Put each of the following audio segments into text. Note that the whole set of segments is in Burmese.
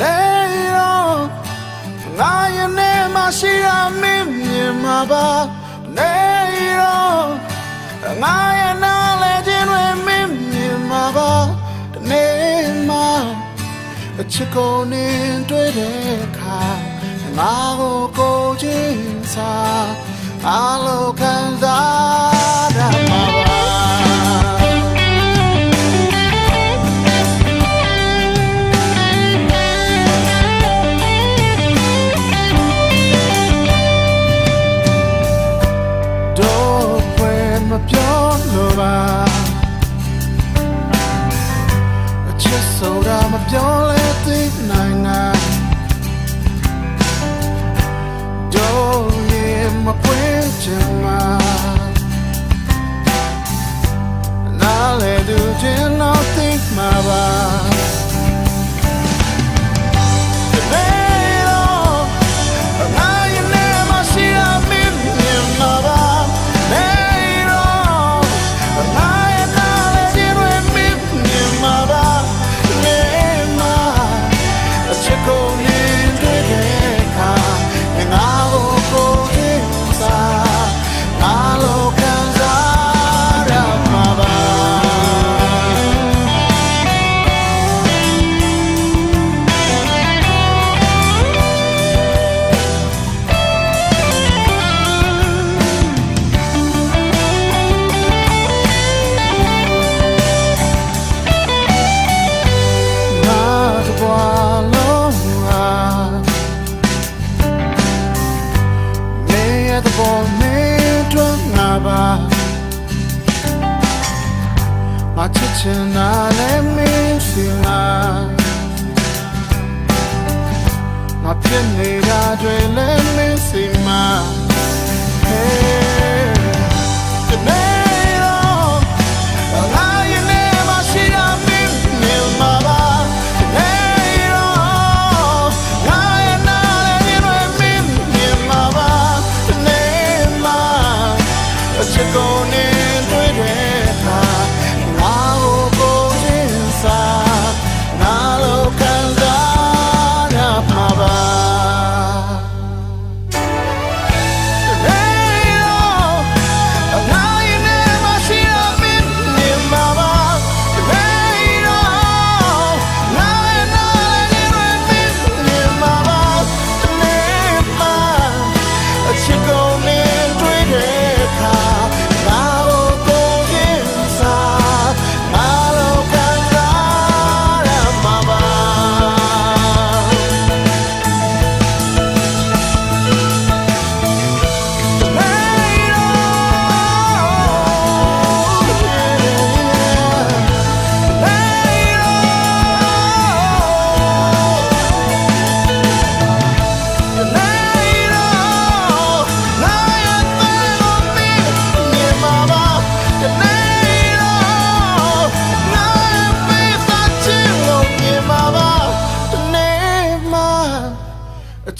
လေရောငါရဲ့နေမရှိရမင်းမြင်မှာပါနေရောငါရဲ့နားလဲခြင်းတွေမင်းမြင်မှာပါဒီနေ့မှအချစ်ကိုနေတွေ့တဲ့အခါငါကိုကိုချင်းစားအလို မပြောလဲသိနိုင်နိုင်တော့ရင်မပွင့်ချင်မှာနားလေသူချင်း ချစ်ချင်တာလည်းမင်းစီလာမဖြစ်နေတာတွေလည်းမင်းစီမ Hey, tonight, oh, I never see a million mama. Tonight, oh, I Ao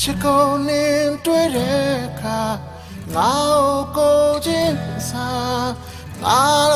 A chicken in တွေ့တဲ့အခါငါ့ကိုကိုချင်းစားငါတို့ခံ